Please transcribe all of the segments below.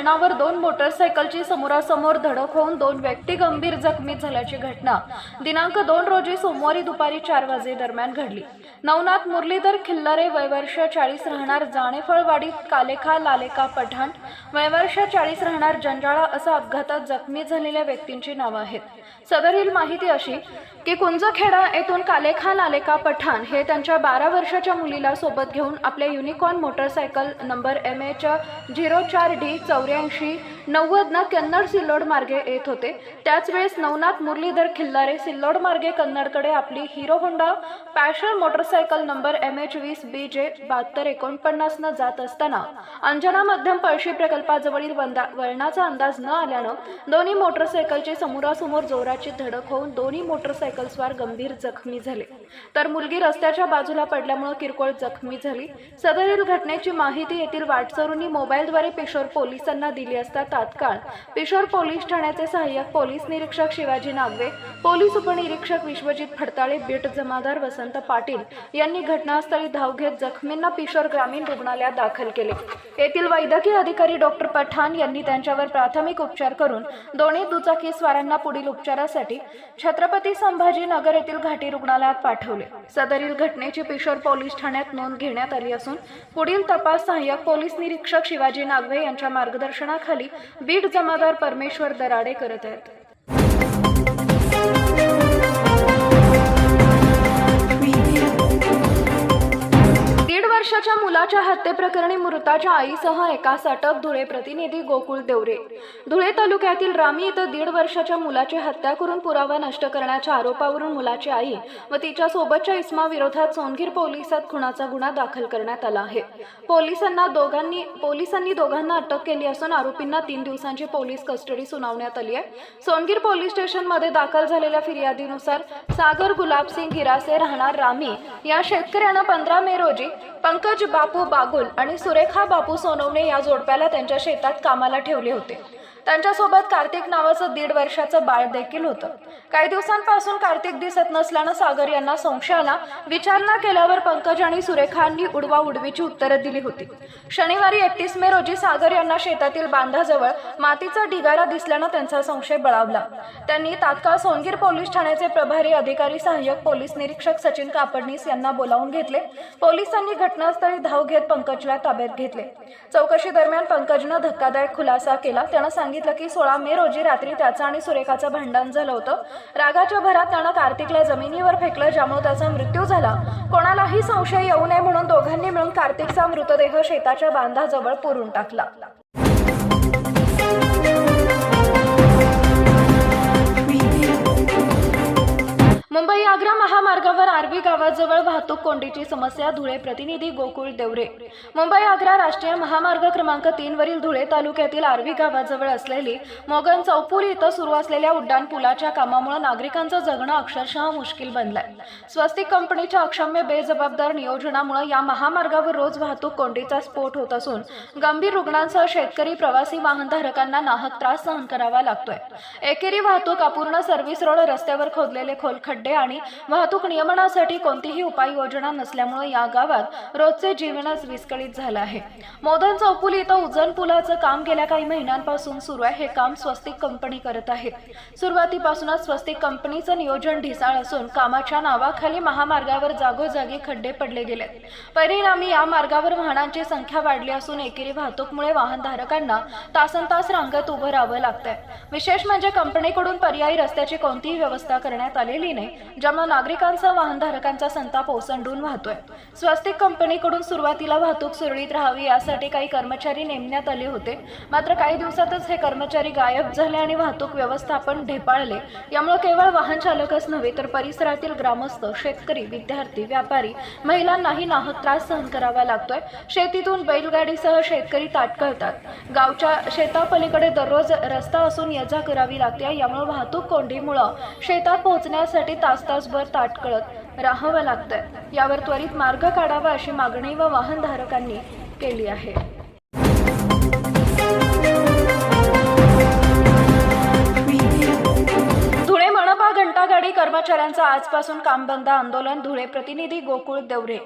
वळणावर दोन मोटरसायकलची समोरासमोर धडक होऊन दोन व्यक्ती गंभीर जखमी झाल्याची घटना. दिनांक दोन रोजी सोमवारी दुपारी चार वाजे दरम्यान घडली. नवनाथ मुरलीधर खिल्लारे वयवर्ष चाळीस राहणार जाणेफळवाडी कालेखा लालेका पठाण. वयवर्ष चाळीस राहणार जंजाळा असं अपघातात जखमी झालेल्या व्यक्तींची नावं आहेत. सदरील माहिती अशी की कुंजखेडा येथून कालेखा लालेका पठाण हे त्यांच्या बारा वर्षाच्या मुलीला सोबत घेऊन आपल्या unicorn motorcycle number M H zero चार डी 不要 नव्वदनं कन्नड सिल्लोड मार्गे येत होते. त्याच वेळेस नवनाथ मुरलीधर खिल्लारे सिल्लोड मार्गे कन्नडकडे आपली Hero Honda Passion motorcycle number M H वीस बी जे बहात्तर एकोणपन्नासनं जात असताना अंजना मध्यम पळशी प्रकल्पाजवळील वंदा वळणाचा अंदाज न आल्यानं दोन्ही मोटरसायकलची समोरासमोर जोराची धडक होऊन दोन्ही मोटरसायकलस्वार गंभीर जखमी झाले. तर मुलगी रस्त्याच्या बाजूला पडल्यामुळे किरकोळ जखमी झाली. सदरील घटनेची माहिती येथील वाटसरूंनी मोबाईलद्वारे पिशोर पोलिसांना दिली असता तात्काळ. पिशोर पोलीस ठाण्याचे सहाय्यक पोलीस निरीक्षक शिवाजी नागवे पोलीस उपनिरीक्षक विश्वजित फडताळे बीट जमादार वसंत पाटील यांनी घटनास्थळी धाव घेत जखमींना पिशोर ग्रामीण रुग्णालयात दाखल केले. येथील वैद्यकीय अधिकारी डॉक्टर पठाण यांनी त्यांच्यावर प्राथमिक उपचार करून दोन्ही दुचाकी स्वारांना पुढील उपचारासाठी छत्रपती संभाजीनगर येथील घाटी रुग्णालयात पाठवले. सदरील घटनेची पिशोर पोलीस ठाण्यात नोंद घेण्यात आली असून पुढील तपास सहाय्यक पोलीस निरीक्षक शिवाजी नागवे यांच्या मार्गदर्शनाखाली बीड जमादार परमेश्वर दराडे करत आहेत. वर्षाच्या मुलाच्या हत्येप्रकरणी मृताच्या आईसह एकास अटक धुळे प्रतिनिधी गोकुळ देवरे. धुळे तालुक्यातील रामी इथं दीड वर्षाच्या मुलाची हत्या करून पुरावा नष्ट करण्याच्या आरोपावरून मुलाची आई व तिच्या सोबतच्या इस्मा विरोधात सोनगीर पोलिसात खुनाचा गुन्हा दाखल करण्यात आला आहे. पोलिसांना दोघांनी पोलिसांनी दोघांना अटक केली असून आरोपींना तीन दिवसांची पोलीस कस्टडी सुनावण्यात आली आहे. सोनगीर पोलीस स्टेशनमध्ये दाखल झालेल्या फिर्यादीनुसार सागर गुलाबसिंग हिरासे राहणार रामी या शेतकऱ्यानं पंधरा मे रोजी पंकज बापू बागुल आणि सुरेखा बापू सोनवणे या जोडप्याला त्यांच्या शेतात कामाला ठेवले होते. त्यांच्यासोबत कार्तिक नावाचं दीड वर्षाचं बाळ देखील होतं. काही दिवसांपासून कार्तिक दिसत नसल्यानं सागर यांना संशय आला विचारणा केल्यावर पंकज आणि सुरेखांनी उडवा उडवीची उत्तरं दिली होती. शनिवारी एकतीस मे रोजी सागर यांना शेतातील बांधाजवळ मातीचा ढिगारा दिसल्यानं त्यांचा संशय बळावला. त्यांनी तात्काळ सोनगीर पोलीस ठाण्याचे प्रभारी अधिकारी सहाय्यक पोलीस निरीक्षक सचिन कापडणीस यांना बोलावून घेतले. पोलिसांनी घटनास्थळी धाव घेत पंकजला ताब्यात घेतले. चौकशी दरम्यान पंकजनं धक्कादायक खुलासा केला. त्यानं सांगितलं की सोळा मे रोजी रात्री त्याचं आणि सुरेखाचं भांडण झालं होतं. रागाच्या भरात त्यानं कार्तिकला जमिनीवर फेकलं ज्यामुळे त्याचा मृत्यू झाला. कोणालाही संशय येऊ नये म्हणून दोघांनी मिळून कार्तिकचा मृतदेह शेताच्या बांधाजवळ पुरून टाकला. जवळ गावाजवळ वाहतूक कोंडीची समस्या धुळे प्रतिनिधी गोकुळ देवरे. मुंबई आग्रा राष्ट्रीय महामार्ग क्रमांक तीन वरील धुळे तालुक्यातील आर्वी गावाजवळ असलेली मोगन चौपुरी इथं सुरू असलेल्या उड्डाण पुलाच्या कामामुळे नागरिकांचं जगणं अक्षरशः मुश्किल बनलंय. स्वस्तिक कंपनीच्या अक्षम्य बेजबाबदार नियोजनामुळे या महामार्गावर रोज वाहतूक कोंडीचा स्फोट होत असून गंभीर रुग्णांसह शेतकरी प्रवासी वाहनधारकांना नाहक त्रास सहन करावा लागतोय. एकेरी वाहतूक अपूर्ण सर्व्हिस रोड रस्त्यावर खोदलेले खोल खड्डे आणि वाहतूक नियमनासाठी कोण कोणतीही उपाययोजना नसल्यामुळे या गावात रोजचे जीवनच विस्कळीत झालं आहे. मोदन चौपुली इथं उजन पुलाचं काम गेल्या काही महिन्यांपासून सुरू आहे. हे काम स्वस्तिक कंपनी करत आहे. सुरुवातीपासूनच स्वस्तिक कंपनीचं नियोजन ढिसाळ असून कामाच्या नावाखाली महामार्गावर जागोजागी खड्डे पडले गेलेत. परिणामी या मार्गावर वाहनांची संख्या वाढली असून एकेरी वाहतूकमुळे वाहनधारकांना तासन तास रांगत उभं राहावं लागतंय. विशेष म्हणजे कंपनीकडून पर्यायी रस्त्याची कोणतीही व्यवस्था करण्यात आलेली नाही ज्यामुळे नागरिकांचा वाहनधारकांचा संताप ओसंडून वाहतोय. स्वस्तिक कंपनीकडून सुरुवातीला वाहतूक सुरळीत राहावी यासाठी काही कर्मचारी नेमण्यात आले होते. मात्र काही दिवसातच हे कर्मचारी गायब झाले आणि वाहतूक व्यवस्थापन ढेपाळले. यामुळे केवळ वाहन चालकच नव्हे तर परिसरातील ग्रामस्थ शेतकरी विद्यार्थी व्यापारी महिलांनाही नाहक त्रास सहन करावा लागतोय. शेतीतून बैलगाडीसह शेतकरी ताटकळतात. गावच्या शेतापलीकडे दररोज रस्ता असून यजा करावी लागते. यामुळे वाहतूक कोंडीमुळं शेतात पोहोचण्यासाठी तास तासभर ताटकळत राहावं लागतंय. यावर त्वरित मार्ग काढावा अशी मागणी व वाहनधारकांनी केली आहे. कर्मचाऱ्यांचं आजपासून काम बंद आंदोलन धुळे प्रतिनिधी गोकुळ देवरे.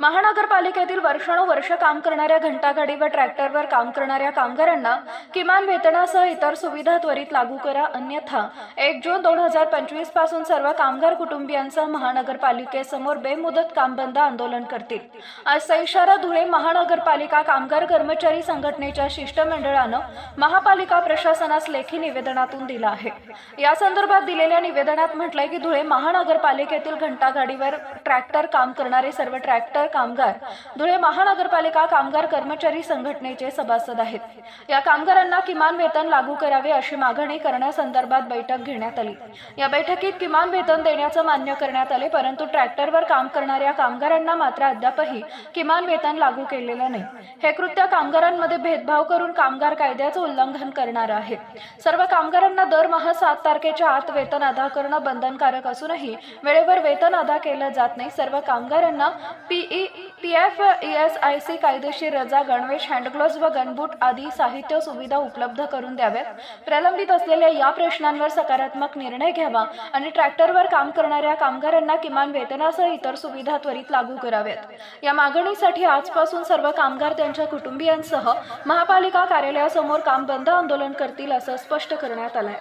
महानगरपालिकेतील वर्षानुवर्ष काम करणाऱ्या घंटागाडी व ट्रॅक्टरवर काम करणाऱ्या कामगारांना किमान वेतनासह इतर सुविधा त्वरित लागू करा. अन्यथा एक जून दोन हजार पंचवीसपासून सर्व कामगार कुटुंबियांसह महानगरपालिकेसमोर बेमुदत काम बंद आंदोलन करतील. असा इशारा धुळे महानगरपालिका कामगार कर्मचारी संघटनेच्या शिष्टमंडळानं महापालिका प्रशासनास लेखी निवेदनातून दिला आहे. या संदर्भात दिलेल्या निवेदनात म्हटलंय की धुळे महानगरपालिकेतील घंटागाडीवर ट्रॅक्टर काम करणारे सर्व ट्रॅक्टर कामगार धुळे महानगरपालिका कामगार कर्मचारी संघटनेचे सभासद आहेत. या कामगारांना किमान वेतन लागू करावे अशी मागणी करण्यासंदर्भात बैठक घेण्यात आली. या बैठकीत किमान वेतन देण्याचं मान्य करण्यात आले परंतु ट्रॅक्टरवर काम करणाऱ्या कामगारांना मात्र अद्यापही किमान वेतन लागू केलेलं नाही. हे कृत्य कामगारांमध्ये भेदभाव करून कामगार कायद्याचं उल्लंघन करणार आहे. सर्व कामगारांना दरमहा सात तारखेच्या आत वेतन अदा करणं बंधनकारक असूनही वेळेवर वेतन अदा केलं जात नाही. सर्व कामगारांना PE P F E S I C कायदेशीर रजा गणवेश हँडग्लोव्ज व गनबूट आदी साहित्य सुविधा उपलब्ध करून द्याव्यात. प्रलंबित असलेल्या या प्रश्नांवर सकारात्मक निर्णय घ्यावा आणि ट्रॅक्टरवर काम करणाऱ्या कामगारांना किमान वेतनासह इतर सुविधा त्वरित लागू कराव्यात. या मागणीसाठी आजपासून सर्व कामगार त्यांच्या कुटुंबियांसह महापालिका कार्यालयासमोर काम बंद आंदोलन करतील असं स्पष्ट करण्यात आलंय.